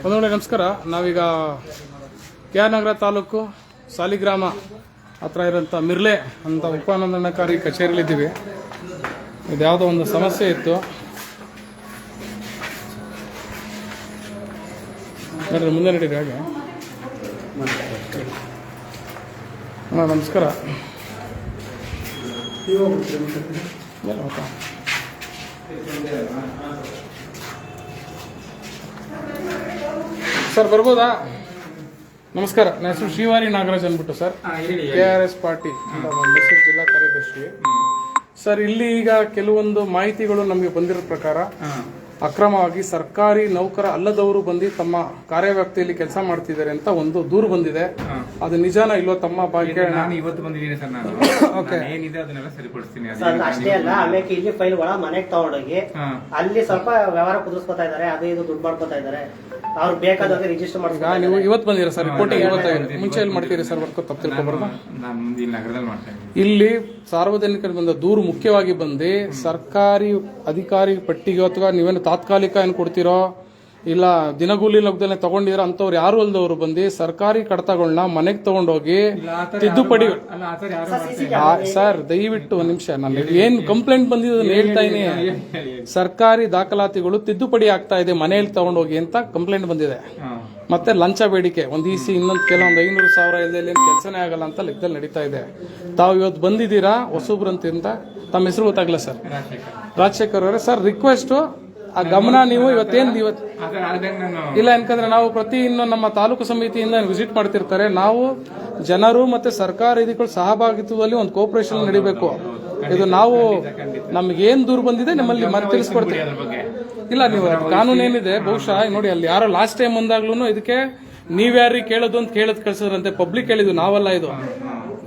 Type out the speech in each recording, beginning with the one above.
ಬಂಧುಗಳೇ ನಮಸ್ಕಾರ. ನಾವೀಗ ಕೆ ಆರ್ ನಗರ ತಾಲೂಕು ಸಾಲಿಗ್ರಾಮ ಹತ್ರ ಇರೋಂಥ ಮಿರ್ಲೆ ಅಂತ ಉಪನೋಂದಣಕಾರಿ ಕಚೇರಿಲಿದ್ದೀವಿ ಇದ್ಯಾವುದೋ ಒಂದು ಸಮಸ್ಯೆ ಇತ್ತು. ನೋಡ್ರಿ ಮುಂದೆ ನಡೀರಿ ಹಾಗೆ. ಅಣ್ಣ ನಮಸ್ಕಾರ. ಸರ್ ಬರ್ಬೋದಾ? ನಮಸ್ಕಾರ ನನ್ನ ಹೆಸರು ಶ್ರೀವಾರಿ ನಾಗರಾಜ್ ಅಂದ್ಬಿಟ್ಟು sir. K R S party ಅಂತ ಮೈಸೂರು ಜಿಲ್ಲಾ ಕಾರ್ಯದರ್ಶಿ. ಸರ್ ಇಲ್ಲಿ ಈಗ ಕೆಲವೊಂದು ಮಾಹಿತಿಗಳು ನಮಗೆ ಬಂದಿರೋ ಪ್ರಕಾರ ಅಕ್ರಮವಾಗಿ ಸರ್ಕಾರಿ ನೌಕರ ಅಲ್ಲದವರು ಬಂದು ತಮ್ಮ ಕಾರ್ಯವ್ಯಾಪ್ತಿಯಲ್ಲಿ ಕೆಲಸ ಮಾಡ್ತಿದ್ದಾರೆ ಅಂತ ಒಂದು ದೂರು ಬಂದಿದೆ. ಅದು ನಿಜಾನ ಇಲ್ವೋ ತಮ್ಮ ಭಾಗ್ಯ ನಾನು ಇವತ್ತು ಬಂದಿದ್ದೀನಿ ಸರ್ ನಾನು. Okay. ನಾನು ಏನಿದೆ ಅದನ್ನೆಲ್ಲ ಸರಿಪಡಿಸ್ತೀನಿ. ಸರ್ ಅಷ್ಟೇ ಅಲ್ಲ ಆಮೇಲೆ ಇಲ್ಲಿ ಫೈಲ್ ಒಳ ಮನೆಗೆ ತಗೊಂಡೋಗಿ ಅಲ್ಲಿ ಸ್ವಲ್ಪ ವ್ಯವಹಾರ ಕುದಿಸ್ಕೊತಾ ಇದಾರೆ ಅದು ಇದು ದುಡ್ಡು ಮಾಡ್ಕೊತಾ ಇದಾರೆ ಅವ್ರು ಬೇಕಾದಾಗ ರಿಜಿಸ್ಟರ್ ಮಾಡ್ತಾರೆ ನೀವು ಇವತ್ತು ಬಂದಿರ ಸರ್? ರಿಪೋರ್ಟಿಂಗ್ ಇವತ್ತಾಗಿದೆ ಮುಂಚೆ ಎಲ್ಲಿ ಮಾಡ್ತೀರಿ ಸರ್ ವರ್ಕ್ ತಪ್ಪು ತಿಳ್ಕೊಬಾರ್ದು ನಾನು ಇಲ್ಲಿ ನಗರದಲ್ಲಿ ಮಾಡ್ತಾ ಇಲ್ಲಿ ಸಾರ್ವಜನಿಕರು ಬಂದ ದೂರು ಮುಖ್ಯವಾಗಿ ಬಂದು ಸರ್ಕಾರಿ ಅಧಿಕಾರಿ ಪಟ್ಟಿಗೆ ಅಥವಾ ನೀವೇನು ತಾತ್ಕಾಲಿಕ ಏನು ಕೊಡ್ತೀರೋ ಇಲ್ಲ ದಿನಗೂಲಿ ಲಬ್ಧನೆ ತಗೊಂಡಿರ ಅಂತವ್ರು ಯಾರು ಅಲ್ದವ್ರು ಬಂದು ಸರ್ಕಾರಿ ಕಡತಗಳನ್ನ ಮನೆಗೆ ತಗೊಂಡೋಗಿ ತಿದ್ದುಪಡಿ ಅಲ್ಲ ಆ ಯಾರು ಸರ್ ದಯವಿಟ್ಟು ಒಂದು ನಿಮಿಷ ನಾನು ಏನ್ ಕಂಪ್ಲೇಂಟ್ ಬಂದಿದೆ ಹೇಳ್ತಾ ಇದೀನಿ ಸರ್ಕಾರಿ ದಾಖಲಾತಿಗಳು ತಿದ್ದುಪಡಿ ಆಗ್ತಾ ಇದೆ ಮನೆಯಲ್ಲಿ ತಗೊಂಡೋಗಿ ಅಂತ ಕಂಪ್ಲೇಂಟ್ ಬಂದಿದೆ. ಮತ್ತೆ ಲಂಚ ಬೇಡಿಕೆ ಒಂದು ಇ ಸಿ ಇನ್ನೊಂದು ಕೆಲವೊಂದು ಐನೂರು ಸಾವಿರ ಇಲ್ಲದೆ ಕೆಲಸನೇ ಆಗಲ್ಲ ಅಂತ ಲೆಕ್ಕದಲ್ಲಿ ನಡೀತಾ ಇದೆ. ತಾವು ಇವತ್ತು ಬಂದಿದ್ದೀರಾ ಹೊಸಬ್ರಂತಿಂದ? ತಮ್ಮ ಹೆಸರು ಗೊತ್ತಾಗಲ್ಲ ಸರ್. ರಾಜಶೇಖರ್. ಅವರೇ ಸರ್ ರಿಕ್ವೆಸ್ಟ್ ಆ ಗಮನ ನೀವು ಇವತ್ತೇನು ಇವತ್ತು ಇಲ್ಲ ಯಾಕಂದ್ರೆ ನಾವು ಪ್ರತಿ ಇನ್ನು ನಮ್ಮ ತಾಲೂಕು ಸಮಿತಿಯಿಂದ ವಿಸಿಟ್ ಮಾಡ್ತಿರ್ತಾರೆ. ನಾವು ಜನರು ಮತ್ತೆ ಸರ್ಕಾರ ಇದಕ್ಕೆ ಸಹಭಾಗಿತ್ವದಲ್ಲಿ ಒಂದು ಕೋಪರೇಷನ್ ನಡಿಬೇಕು. ಇದು ನಾವು ನಮ್ಗೆ ಏನ್ ದೂರ ಬಂದಿದೆ ನಿಮ್ಮಲ್ಲಿ ಮನೆ ತಿಳಿಸ್ಕೊಡ್ತೀವಿ. ಇಲ್ಲ ನೀವು ಕಾನೂನು ಏನಿದೆ ಬಹುಶಃ ನೋಡಿ ಅಲ್ಲಿ ಯಾರೋ ಲಾಸ್ಟ್ ಟೈಮ್ ಬಂದಾಗ್ಲೂ ಇದಕ್ಕೆ ನೀವ್ಯಾರಿಗೆ ಕೇಳೋದು ಅಂತ ಕೇಳದ್ ಕಳ್ಸಿದ್ರಂತೆ. ಪಬ್ಲಿಕ್ ಹೇಳಿದ್ವಿ ನಾವಲ್ಲ ಇದು.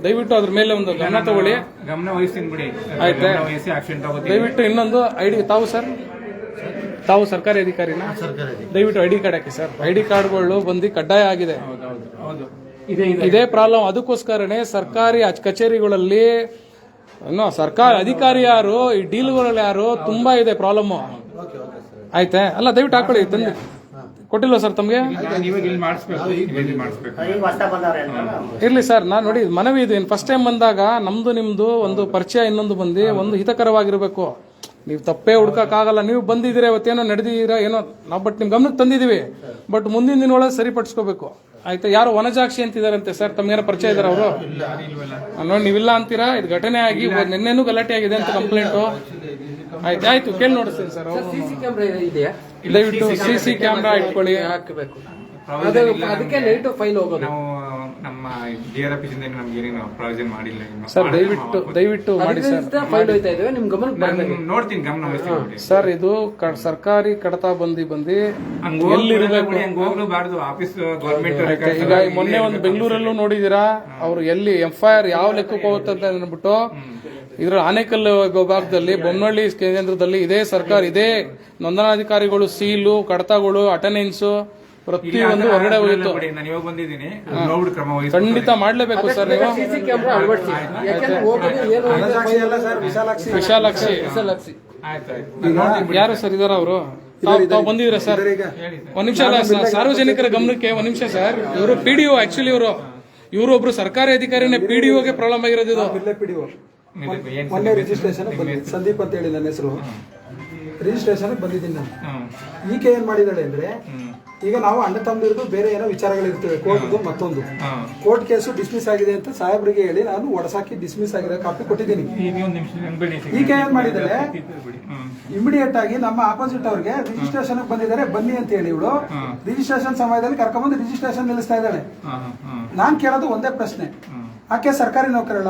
ದಯವಿಟ್ಟು ಅದ್ರ ಮೇಲೆ ಒಂದು ಗಮನ ತಗೊಳ್ಳಿ. ಗಮನ ವಹಿಸ್ತೀನಿ ಬಿಡಿ. ಆಯ್ತಾ? ದಯವಿಟ್ಟು ಇನ್ನೊಂದು ಐಡಿ ತಾವು ಸರ್? ತಾವು ಸರ್ಕಾರಿ ಅಧಿಕಾರಿನ? ದಯವಿಟ್ಟು ಐ ಡಿ ಕಾರ್ಡ್ ಹಾಕಿ ಸರ್. ಐ ಡಿ ಕಾರ್ಡ್ಗಳು ಬಂದು ಕಡ್ಡಾಯ ಆಗಿದೆ. ಇದೆ ಇದೆ. ಇದೇ ಪ್ರಾಬ್ಲಮ್. ಅದಕ್ಕೋಸ್ಕರನೇ ಸರ್ಕಾರಿ ಅಚ್- ಕಚೇರಿಗಳಲ್ಲಿ ಏನು ಸರ್ಕಾರ ಅಧಿಕಾರಿ ಯಾರು ಈ ಡೀಲ್ಗಳಲ್ಲಿ ಯಾರು ತುಂಬಾ ಇದೆ ಪ್ರಾಬ್ಲಮ್. ಆಯ್ತಾ? ಅಲ್ಲ ದಯವಿಟ್ಟು ಹಾಕೊಳ್ಳಿ ತಂದೆ. ಕೊಟ್ಟಿಲ್ವಾ ಸರ್ ತಮಗೆ? ಇರ್ಲಿ ಸರ್ ನಾನು ನೋಡಿ ಮನವಿ ಇದೀನಿ ಫಸ್ಟ್ ಟೈಮ್ ಬಂದಾಗ ನಮ್ದು ನಿಮ್ದು ಒಂದು ಪರಿಚಯ ಇನ್ನೊಂದು ಬಂದು ಒಂದು ಹಿತಕರವಾಗಿರ್ಬೇಕು. ನೀವು ತಪ್ಪೇ ಹುಡ್ಕಕ್ಕಾಗಲ್ಲ. ನೀವು ಬಂದಿದ್ದೀರಾ ಇವತ್ತೇನೋ ನಡೆದಿದ್ದೀರಾ ಏನೋ ನಾವು ಬಟ್ ನಿಮ್ಮ ಗಮನಕ್ಕೆ ತಂದಿದ್ದೀವಿ. ಬಟ್ ಮುಂದಿನ ದಿನೊಳಗೆ ಸರಿಪಡಿಸ್ಕೋಬೇಕು. ಆಯ್ತಾ? ಯಾರು ವನಜಾಕ್ಷಿ ಅಂತಿದಾರಂತೆ ಸರ್ ತಮ್ಗೇನೋ ಪರಿಚಯ ಇದಾರ ಅವರು? ನೋಡಿ ನೀವಿಲ್ಲ ಅಂತೀರಾ? ಇದು ಘಟನೆ ಆಗಿ ನಿನ್ನೆನೂ ಗಲಾಟೆ ಆಗಿದೆ ಅಂತ ಕಂಪ್ಲೇಂಟು ಆಯ್ತು? ಆಯ್ತು ಕೇಳಿ ನೋಡಿಸ್ತೀನಿ ಸರ್. ಅವ್ರು ದಯವಿಟ್ಟು ಸಿ ಸಿ ಕ್ಯಾಮ್ರಾ ಇಟ್ಕೊಳ್ಳಿ. ಹಾಕಬೇಕು. ಅದಕ್ಕೆ ನೈಟ್ ಫೈಲ್ ಹೋಗೋದು. ನಾವು ನಮ್ಮ ಡಿಆರ್ ಆಫೀಸಿಂದ ನಮ್ಗೆ ಏನೇನು ಪ್ರಾವಿಷನ್ ಮಾಡಿಲ್ಲ ಇನ್ನು. ಸರ್ ದಯವಿಟ್ಟು ದಯವಿಟ್ಟು ಮಾಡಿ ಸರ್ ಫೈಲ್ ಹೋಯ್ತಾ ಇದ್ದೇವೆ ನಿಮ್ ಗಮನಕ್ಕೆ ನಾನು ನೋಡ್ತೀನಿ ಗಮನ ವಹಿಸ್ತೀನಿ ಬಿಡಿ. ಸರ್ ಇದು ಕ- ಸರ್ಕಾರಿ ಕಡತ ಬಂದಿ ಬಂದಿ ಹಂಗ್ ಹೋಗ್ಬಿಡಲ್ಲ ಬಿಡಿ, ಹಂಗ್ ಹೋಗ್ಲೂಬಾರ್ದು ಆಫೀಸ್ ಗೌರ್ಮೆಂಟ್ ಈಗ ಮೊನ್ನೆ ಒಂದು ಬೆಂಗಳೂರಲ್ಲೂ ನೋಡಿದೀರಾ? ಅವ್ರು ಎಲ್ಲಿ ಎಫ್ ಐ ಆರ್ ಯಾವ ಲೆಕ್ಕಕ್ಕೆ ಹೋಗುತ್ತೆ ಅಂತ ಅಂದ್ಬಿಟ್ಟು ಇದ್ರ ಆನೇಕಲ್ ವಿಭಾಗದಲ್ಲಿ ಬೊಮ್ಮನಹಳ್ಳಿ ಕೇಂದ್ರದಲ್ಲಿ ಇದೇ ಸರ್ಕಾರ ಇದೇ ನೋಂದಣಾಧಿಕಾರಿಗಳು ಸೀಲು ಕಡತಗಳು ಅಟೆಂಡೆನ್ಸ್ ಪ್ರತಿಯೊಂದು ಹೊರಗಡೆ ಹೋಗಿತ್ತು. ನಾನು ಇವಾಗ ಬಂದಿದ್ದೀನಿ. ಕ್ರಮ ವಹಿಸ್ತೀನಿ ಖಂಡಿತ ಮಾಡ್ಲೇಬೇಕು ಸರ್ ನೀವು. ಸಿಸಿ ಕ್ಯಾಮ್ರಾ ಅಳವಡಿಸಿ. ಯಾಕೆಂದ್ರೆ ಹೋಗೋದು ಏನು ವಿಶಾಲಾಕ್ಷಿ. ಆಯ್ತು ಯಾರು ಸರ್ ಇದಾರ ಅವರು? ತಾವು ಬಂದಿದ್ದೀರಾ ಸರ್? ಒಂದ್ ನಿಮಿಷ ಸರ್, ಸಾರ್ವಜನಿಕರ ಗಮನಕ್ಕೆ ಒಂದ್ ನಿಮಿಷ ಸರ್. ಇವರು ಪಿ ಡಿ ಆಕ್ಚುಲಿ ಇವರು ಇವರು. ಒಬ್ರು ಸರ್ಕಾರಿ ಅಧಿಕಾರಿನೇ ಪಿ ಡಿ ಗೆ ಪ್ರಾಬ್ಲಮ್ ಆಗಿರೋದು ಇದು. ಏನ್ ರಿಜಿಸ್ಟ್ರೇಷನ್ ಸಂದೀಪ್ ಅಂತ ಹೇಳಿ ನನ್ನ ಹೆಸರು. ರಿಜಿಸ್ಟ್ರೇಷನ್ ಬಂದಿದ್ದೀನಿ ನಾನು. ಈಕೆ ಏನ್ ಮಾಡಿದಾಳೆ ಅಂದ್ರೆ ಈಗ ನಾವು ಅಣ್ಣ ತಮ್ಮದಿರೋದು ಬೇರೆ ಏನೋ ವಿಚಾರಗಳಿರ್ತವೆ ಕೋರ್ಟ್ದು ಮತ್ತೊಂದು. ಕೋರ್ಟ್ ಕೇಸು ಡಿಸ್ಮಿಸ್ ಆಗಿದೆ ಅಂತ ಸಾಹೇಬ್ರಿಗೆ ಹೇಳಿ ನಾನು ಒಡಸಾಕಿ ಡಿಸ್ಮಿಸ್ ಆಗಿರೋ ಕಾಪಿ ಕೊಟ್ಟಿದ್ದೀನಿ. ಈಕೆ ಈಗ ಏನ್ ಹ್ಮ್. ಇಮಿಡಿಯೇಟ್ ಆಗಿ ನಮ್ಮ ಆಪೋಸಿಟ್ ಅವ್ರಿಗೆ ರಿಜಿಸ್ಟ್ರೇಷನ್ ಬಂದಿದ್ದಾರೆ ಬನ್ನಿ ಅಂತ ಹೇಳಿ ಇವಳು. ರಿಜಿಸ್ಟ್ರೇಷನ್ ಸಮಯದಲ್ಲಿ ಕರ್ಕೊಂಡ್ಬಂದು ರಿಜಿಸ್ಟ್ರೇಷನ್ ನಿಲ್ಲಿಸ್ತಾ ಇದ್ದಾಳೆ. ನಾನ್ ಕೇಳೋದು ಒಂದೇ ಪ್ರಶ್ನೆ. ಆಕೆ ಸರ್ಕಾರಿ ನೌಕರಳ?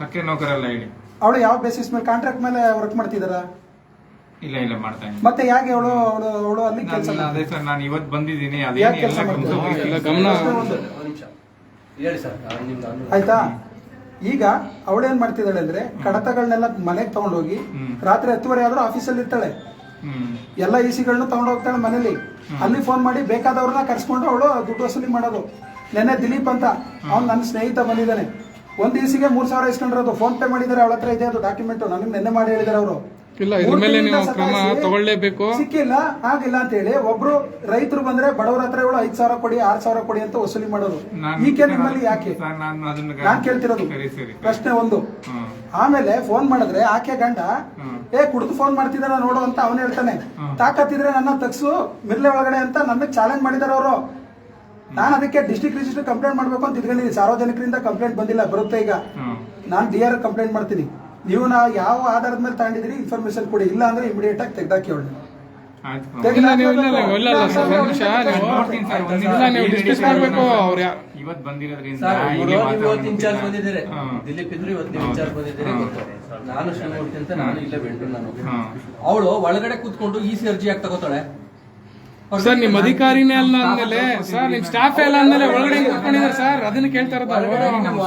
ಸರ್ಕಾರಿ ನೌಕರಲ್ಲ ಹೇಳಿ. ಅವಳು ಯಾವ ಬೇಸಿಸ್ ಮೇಲೆ ಕಾಂಟ್ರಾಕ್ಟ್ ಮೇಲೆ ವರ್ಕ್ ಮಾಡ್ತಿದಾರ ಇಲ್ಲ ಇಲ್ಲ ಮಾಡ್ತಾ ಇದ್ದೀನಿ. ಮತ್ತೆ ಯಾಕೆ ಅವಳು ಅವಳು ಅವಳು ಅಲ್ಲಿ ಕೆಲಸ ನಾನು ಅದೇ ಸರ್ ನಾನು ಇವತ್ತು ಬಂದಿದ್ದೀನಿ ಯಾಕ್ ಎಲ್ಲ ಕೆಲ್ಸ ಎಲ್ಲ ಮಾಡ್ತೀರಾ? ಗಮನ ವಹಿಸಿ- ಇಲ್ಲ ಆಯ್ತಾ? ಈಗ ಅವಳೇನ್ ಮಾಡ್ತಿದ್ದಾಳೆ ಅಂದ್ರೆ ಕಡತಗಳನ್ನೆಲ್ಲ ಮನೆಗೆ ತಗೊಂಡೋಗಿ ಹ್ಮ್. ರಾತ್ರಿ ಹತ್ತುವರೆ ಆದ್ರೂ ಆಫೀಸಲ್ಲಿ ಇರ್ತಾಳೆ. ಹ್ಮ್. ಎಲ್ಲ ಇ ಸಿಗಳನ್ನ ತಗೊಂಡು ಹೋಗ್ತಾಳೆ ಮನೇಲಿ. ಅಲ್ಲಿ ಫೋನ್ ಮಾಡಿ ಬೇಕಾದವ್ರನ್ನ ಕರ್ಸ್ಕೊಂಡು ಅವಳು ದುಡ್ಡು ವಸೂಲಿ ಮಾಡೋದು. ನೆನ್ನೆ ದಿಲೀಪ್ ಅಂತ ಅವ್ನು ನನ್ನ ಸ್ನೇಹಿತ ಬಂದಿದ್ದಾನೆ. ಒಂದು ಇಸಿಗೆ ಮೂರ್ ಸಾವಿರ ಇಸ್ಕೊಂಡಿರೋದು. ಫೋನ್ ಪೇ ಮಾಡಿದ್ದಾರೆ ಅವಳ ಹತ್ರ ಇದೆ ಅದು ಡಾಕ್ಯುಮೆಂಟ್ ನನಗೆ ನೆನ್ನೆ ಮಾಡಿ ಹೇಳಿದಾರೆ ಅವರು. ಇಲ್ಲ ಇದ್ರ ಮೇಲೆ ನೀವು ಕ್ರಮ ತಗೊಳ್ಳೇಬೇಕು. ಸಿಕ್ಕಿಲ್ಲ ಆಗಿಲ್ಲ ಅಂತ ಹೇಳಿ ಒಬ್ರು ರೈತರು ಬಂದ್ರೆ ಬಡವರ ಹತ್ರ ಇವಳು ಐದ್ ಸಾವಿರ ಕೊಡಿ ಆರ್ ಸಾವಿರ ಕೊಡಿ ಅಂತ ವಸೂಲಿ ಮಾಡೋದು. ಈಕೆ ನಿಮ್ಮಲ್ಲಿ ಯಾಕೆ? ನಾನು ಕೇಳ್ತಿರೋದು. ಪ್ರಶ್ನೆ ಒಂದು. ಆಮೇಲೆ ಫೋನ್ ಮಾಡಿದ್ರೆ ಆಕೆ ಗಂಡ. ಏ ಕುಡ್ದು ಫೋನ್ ಮಾಡ್ತಿದಾರ ನೋಡು ಅಂತ ಅವನು ಹೇಳ್ತಾನೆ. ತಾಕತ್ತಿದ್ರೆ ನನ್ನ ತಗ್ಸು ಮಿರ್ಲೆ ಒಳಗಡೆ ಅಂತ ನನ್ಗೆ ಚಾಲೆಂಜ್ ಮಾಡಿದಾರ ಅವರು. ನಾನು ಅದಕ್ಕೆ ಡಿಸ್ಟಿಕ್ ರಿಜಿಸ್ಟರ್ ಕಂಪ್ಲೇಂಟ್ ಮಾಡ್ಬೇಕು ಅಂತ ಇದ್ಕೊಂಡಿದ್ದೀನಿ. ಸಾರ್ವಜನಿಕರಿಂದ ಕಂಪ್ಲೇಂಟ್ ಬಂದಿಲ್ಲ ಬರುತ್ತೆ ಈಗ. ನಾನು ಡಿ ಆರ್ ಕಂಪ್ಲೇಂಟ್ ಮಾಡ್ತೀನಿ. ನೀವು ನಾ ಯಾವ ಆಧಾರದ ಮೇಲೆ ತಗೊಂಡಿದ್ರಿ ಇನ್ಫಾರ್ಮೇಶನ್ ಕೊಡಿ. ಇಲ್ಲ ಅಂದ್ರೆ ಇಮಿಡಿಯೇಟ್ ಆಗಿ ತೆಗ್ದಾಕಿ ಹೇಳಿ ಇಲ್ಲ ನೀವು ಇಲ್ಲ ಇಲ್ಲ ಇಲ್ಲ ಇಲ್ಲ ಸರ್ ಒಂದು ನಿಮಿಷ ನೀವು ನೋಡ್ತೀನಿ ಸರ್, ಒಂದ್ ಇಲ್ಲ ನೀವು ಡಿಸ್ಕಸ್ ಮಾಡ್ಬೇಕು ಅವ್ರು ಇವತ್ತು ಬಂದಿರೋದ್ರಿಂದ ಸರ್ ಇಲ್ಲಿ ಇವರು ಇವತ್ತು ವಾತಾವರಣ ಇನ್ಚಾರ್ಜ್ ಬಂದಿದ್ದೀರಿ. ದಿಲೀಪ್ ಇದ್ರು ಇವತ್ತು ನೀವು ಹ್ಮ್. ಇನ್ಚಾರ್ಜ್ ಬಂದಿದ್ದೀರಿ ನಾನು ಶಿವಮೂರ್ತಿ ಅಂತ ನಾನು ಇಲ್ಲೇ ಬೆಂಟು ನಾನು. ಅವಳು ಒಳಗಡೆ ಕೂತ್ಕೊಂಡು ಈ ಸಿ ಅರ್ಜಿ ಯಾಕೆ ತಗೋತಾಳೆ? ಸರ್ ನಿಮ್ ಅಧಿಕಾರಿನೇ ಅಲ್ಲ ಅಂದ್ಮೇಲೆ ಸರ್ ನಿಮ್ ಸ್ಟಾಫ್ ಎಲ್ಲ ಅಂದ್ಮೇಲೆ ಒಳಗಡೆ ಕರ್ಕೊಂಡಿದ್ದಾರೆ ಕೂತ್ಕೊಂಡಿದ್ದಾರೆ ಸರ್ ಅದನ್ನ ಕೇಳ್ತಾ ಇರೋದು ನಮ್ಮ